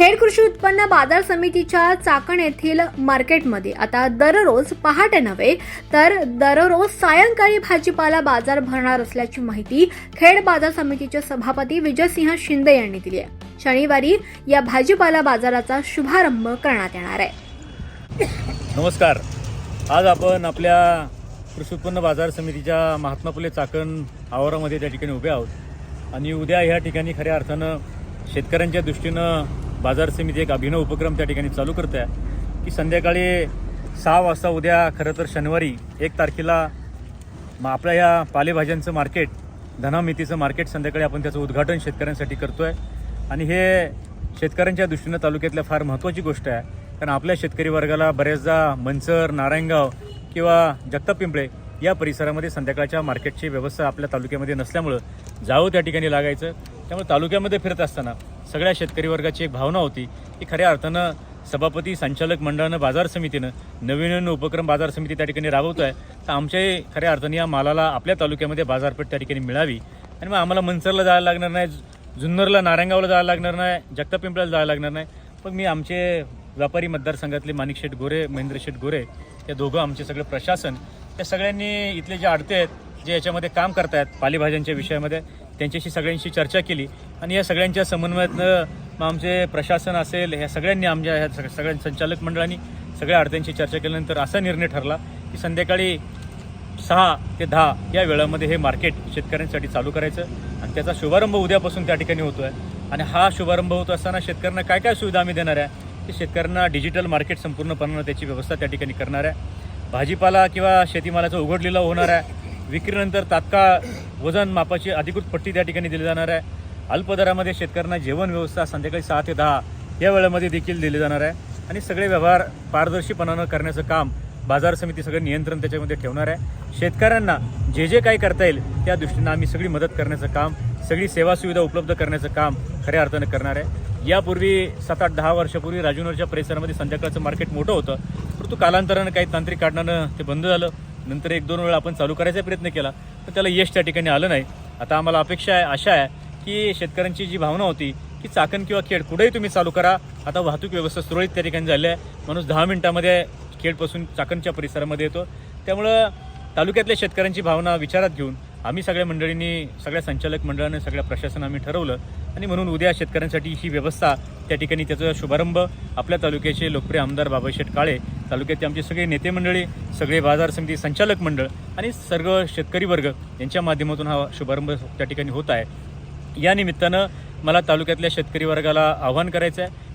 खेड कृषी उत्पन्न बाजार समितीच्या चाकण येथील मार्केटमध्ये आता दररोज पहाटे नव्हे तर दररोज सायंकाळी भाजीपाला बाजार भरणार असल्याची माहिती खेड बाजार समितीचे सभापती विजयसिंह शिंदे यांनी दिली आहे. शनिवारी या भाजीपाला बाजाराचा शुभारंभ करण्यात येणार आहे. नमस्कार. आज आपण आपल्या कृषी उत्पन्न बाजार समितीच्या महात्मा फुले चाकण आवारामध्ये त्या ठिकाणी उभे आहोत. आणि उद्या ह्या ठिकाणी खऱ्या अर्थानं शेतकऱ्यांच्या दृष्टीनं बाजार समिती एक अभिनव उपक्रम त्या ठिकाणी चालू करते आहे की संध्याकाळी सहा वाजता उद्या खरं तर शनिवारी एक तारखेला मग आपल्या या पालेभाज्यांचं मार्केट धनामितीचं मार्केट संध्याकाळी आपण त्याचं उद्घाटन शेतकऱ्यांसाठी करतो आहे आणि हे शेतकऱ्यांच्या दृष्टीनं तालुक्यातल्या फार महत्त्वाची गोष्ट आहे कारण आपल्या शेतकरी वर्गाला बऱ्याचदा मंचर नारायणगाव किंवा जगताप पिंपळे या परिसरामध्ये संध्याकाळच्या मार्केटची व्यवस्था आपल्या तालुक्यामध्ये नसल्यामुळं जावं त्या ठिकाणी लागायचं. त्यामुळे तालुक्यामध्ये फिरत असताना सगळ्या शेतकरी वर्गाची एक भावना होती की खऱ्या अर्थानं सभापती संचालक मंडळानं बाजार समितीनं नवीन नवीन उपक्रम बाजार समिती त्या ठिकाणी राबवतो आहे तर आमच्याही खऱ्या अर्थाने या मालाला आपल्या तालुक्यामध्ये बाजारपेठ त्या ठिकाणी मिळावी. आणि मग आम्हाला मंचरला जायला लागणार नाही जुन्नरला नारायणगावला जायला लागणार नाही जगताप पिंपळाला जायला लागणार नाही. पण मी आमचे व्यापारी मतदारसंघातले माणिक शेठ गोरे महेंद्र शेठ गोरे या दोघं आमचे सगळं प्रशासन त्या सगळ्यांनी इथले जे आडते आहेत जे याच्यामध्ये काम करतायत पालेभाज्यांच्या विषयामध्ये त्यांच्याशी सगळ्यांशी चर्चा केली आणि या सगळ्यांच्या समन्वयातनं मग आमचे प्रशासन असेल ह्या सगळ्यांनी आमच्या ह्या सग- सगळ्या संचालक मंडळांनी सगळ्या अडत्यांशी चर्चा केल्यानंतर असा निर्णय ठरला की संध्याकाळी सहा ते दहा या वेळामध्ये हे मार्केट शेतकऱ्यांसाठी चालू करायचं आणि त्याचा शुभारंभ उद्यापासून त्या ठिकाणी होतो आहे आणि हा शुभारंभ होत असताना शेतकऱ्यांना काय काय सुविधा आम्ही देणार आहे? की शेतकऱ्यांना डिजिटल मार्केट संपूर्णपणानं त्याची व्यवस्था त्या ठिकाणी करणार आहे. भाजीपाला किंवा शेतीमालाचं उघडलेला होणार आहे. विक्रीनंतर तात्काळ वजन मापाची अधिकृत पट्टी त्या ठिकाणी दिली जाणार आहे. अल्पदरामध्ये शेतकऱ्यांना जेवण व्यवस्था संध्याकाळी सहा ते दहा या वेळामध्ये देखील दिली जाणार आहे. आणि सगळे व्यवहार पारदर्शीपणानं करण्याचं काम बाजार समिती सगळं नियंत्रण त्याच्यामध्ये ठेवणार आहे. शेतकऱ्यांना जे जे काही करता येईल त्या दृष्टीनं आम्ही सगळी मदत करण्याचं काम सगळी सेवा सुविधा उपलब्ध करण्याचं काम खऱ्या अर्थानं करणार आहे. यापूर्वी सात आठ दहा वर्षापूर्वी राजूनगरच्या परिसरामध्ये संध्याकाळचं मार्केट मोठं होतं. परंतु कालांतरानं काही तांत्रिक कारणानं ते बंद झालं. नंतर एक दोन वेळा आपण चालू करायचा प्रयत्न केला पण त्याला यश त्या ठिकाणी आलं नाही. आता आम्हाला अपेक्षा आहे आशा आहे की शेतकऱ्यांची जी भावना होती की चाकण किंवा खेड कुठेही तुम्ही चालू करा. आता वाहतूक व्यवस्था सुरळीत त्या ठिकाणी झाली आहे. माणूस दहा मिनिटामध्ये खेडपासून चाकणच्या परिसरामध्ये येतो. त्यामुळं तालुक्यातल्या शेतकऱ्यांची भावना विचारात घेऊन आम्ही सगळ्या मंडळींनी सगळ्या संचालक मंडळाने सगळ्या प्रशासन आम्ही ठरवलं. आणि म्हणून उद्या शेतकऱ्यांसाठी ही व्यवस्था त्या ठिकाणी त्याचा शुभारंभ आपल्या तालुक्याचे लोकप्रिय आमदार बाबाशेठ काळे तालुक्याचे आमचे सगळे नेते मंडळी सगळे बाजार समिती संचालक मंडळ आणि सर्व शेतकरी वर्ग यांच्या माध्यमातून हा शुभारंभ त्या ठिकाणी होत आहे. या निमित्तानं मला तालुक्यातल्या शेतकरी वर्गाला आव्हान करायचं आहे